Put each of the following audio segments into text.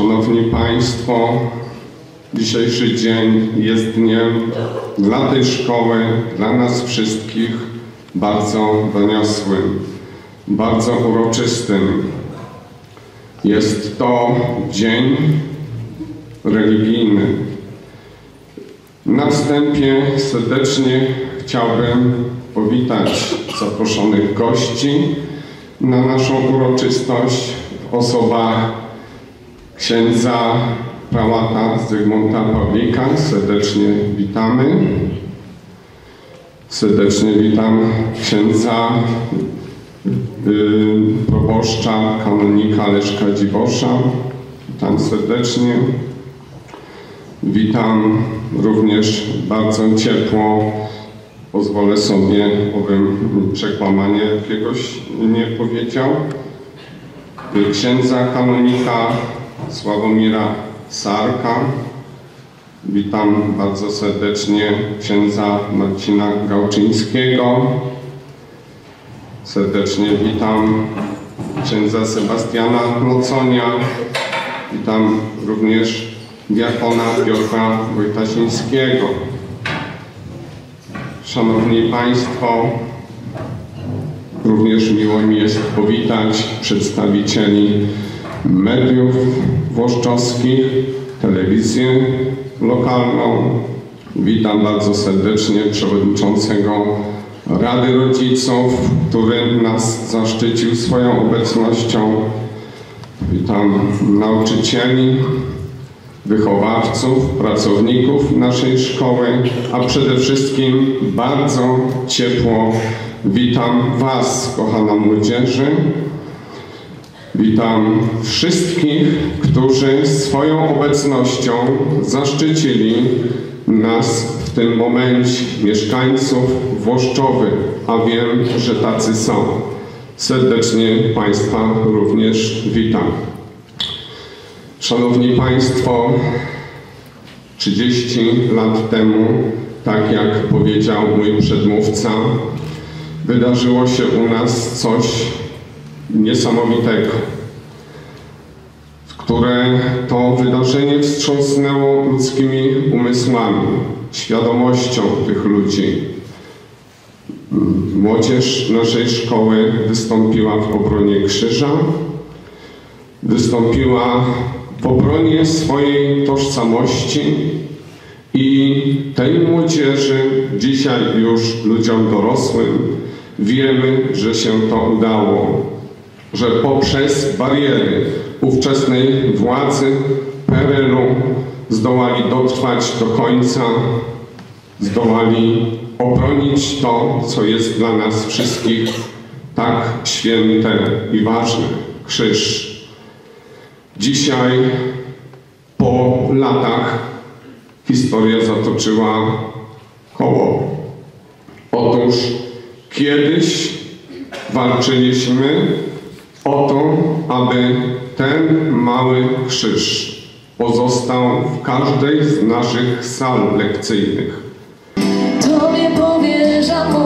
Szanowni Państwo, dzisiejszy dzień jest dniem dla tej szkoły, dla nas wszystkich bardzo doniosłym, bardzo uroczystym. Jest to dzień religijny. Na wstępie serdecznie chciałbym powitać zaproszonych gości na naszą uroczystość w osobach księdza prałata Zygmunta Pawlika. Serdecznie witamy. Serdecznie witam księdza yy, proboszcza, kanonika Leszka Dziwosza. Witam serdecznie. Witam również bardzo ciepło. Pozwolę sobie, abym przekłamanie jakiegoś nie powiedział. Księdza kanonika Sławomira Sarka. Witam bardzo serdecznie księdza Marcina Gałczyńskiego. Serdecznie witam księdza Sebastiana Noconia. Witam również diakona Piotra Wojtasińskiego. Szanowni Państwo, również miło mi jest powitać przedstawicieli mediów włoszczowskich, telewizję lokalną. Witam bardzo serdecznie przewodniczącego Rady Rodziców, który nas zaszczycił swoją obecnością. Witam nauczycieli, wychowawców, pracowników naszej szkoły, a przede wszystkim bardzo ciepło witam Was, kochana młodzieży. Witam wszystkich, którzy swoją obecnością zaszczycili nas w tym momencie, mieszkańców Włoszczowy, a wiem, że tacy są. Serdecznie Państwa również witam. Szanowni Państwo, 30 lat temu, tak jak powiedział mój przedmówca, wydarzyło się u nas coś niesamowitego, które to wydarzenie wstrząsnęło ludzkimi umysłami, świadomością tych ludzi. Młodzież naszej szkoły wystąpiła w obronie krzyża, wystąpiła w obronie swojej tożsamości i tej młodzieży, dzisiaj już ludziom dorosłym, wiemy, że się to udało, że poprzez bariery ówczesnej władzy PRL-u zdołali dotrwać do końca, zdołali obronić to, co jest dla nas wszystkich tak święte i ważne krzyż. Dzisiaj, po latach, historia zatoczyła koło. Otóż kiedyś walczyliśmy o to, aby ten mały krzyż pozostał w każdej z naszych sal lekcyjnych. Tobie powierzam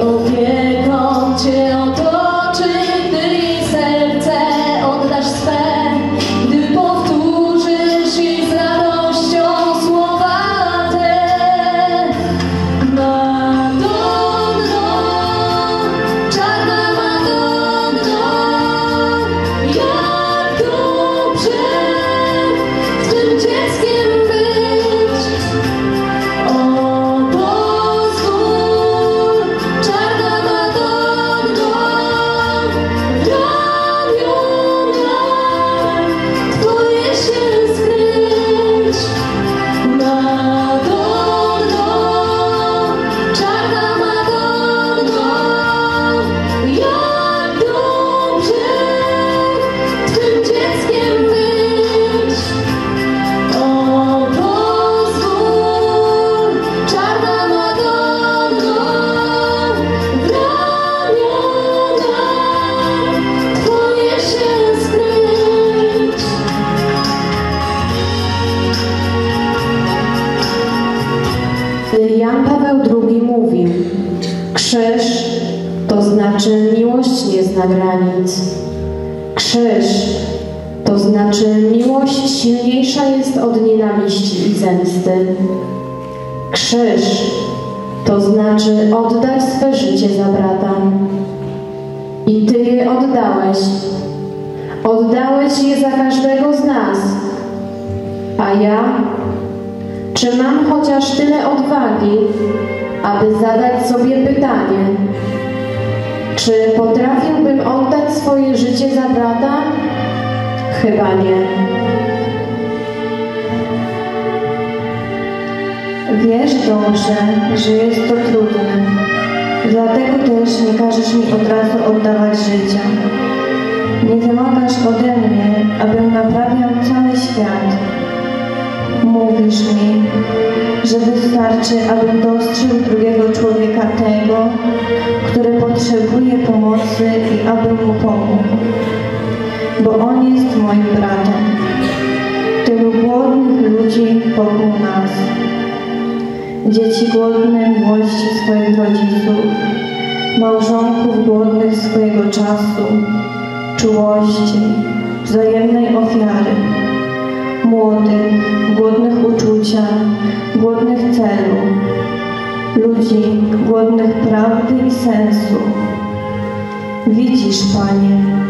i to znaczy miłość silniejsza jest od nienawiści i zemsty. Krzyż to znaczy oddać swe życie za brata. I Ty je oddałeś. Oddałeś je za każdego z nas. A ja? Czy mam chociaż tyle odwagi, aby zadać sobie pytanie, czy potrafiłbym oddać swoje życie za brata? Chyba nie. Wiesz dobrze, że jest to trudne. Dlatego też nie każesz mi od razu oddawać życia. Nie wymagasz ode mnie, abym naprawiał cały świat. Mówisz mi, że wystarczy, abym dostrzegł drugiego człowieka tego, który potrzebuje pomocy i abym mu pomógł. Bo on jest moim bratem. Tylu głodnych ludzi wokół nas. Dzieci głodne miłości swoich rodziców, małżonków głodnych swojego czasu, czułości, wzajemnej ofiary, młodych, głodnych uczucia, głodnych celu, ludzi głodnych prawdy i sensu. Widzisz, Panie,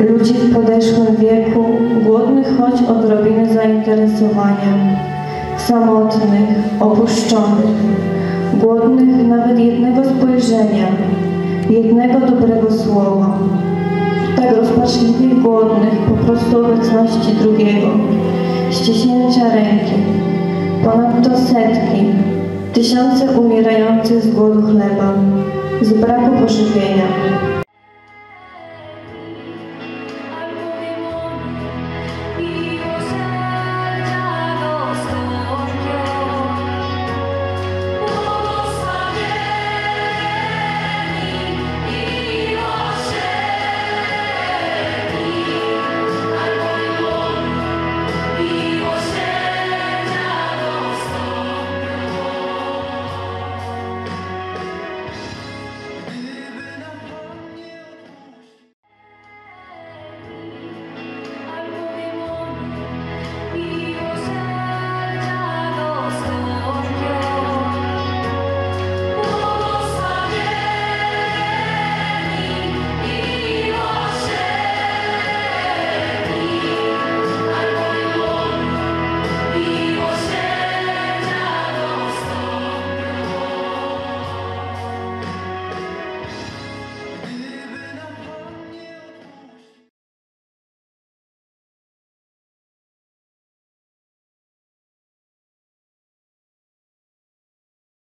ludzi w podeszłym wieku, głodnych choć odrobiny zainteresowania samotnych, opuszczonych, głodnych nawet jednego spojrzenia, jednego dobrego słowa, tak rozpaczliwych głodnych po prostu obecności drugiego, ściśnięcia ręki, ponadto setki, tysiące umierających z głodu chleba, z braku pożywienia,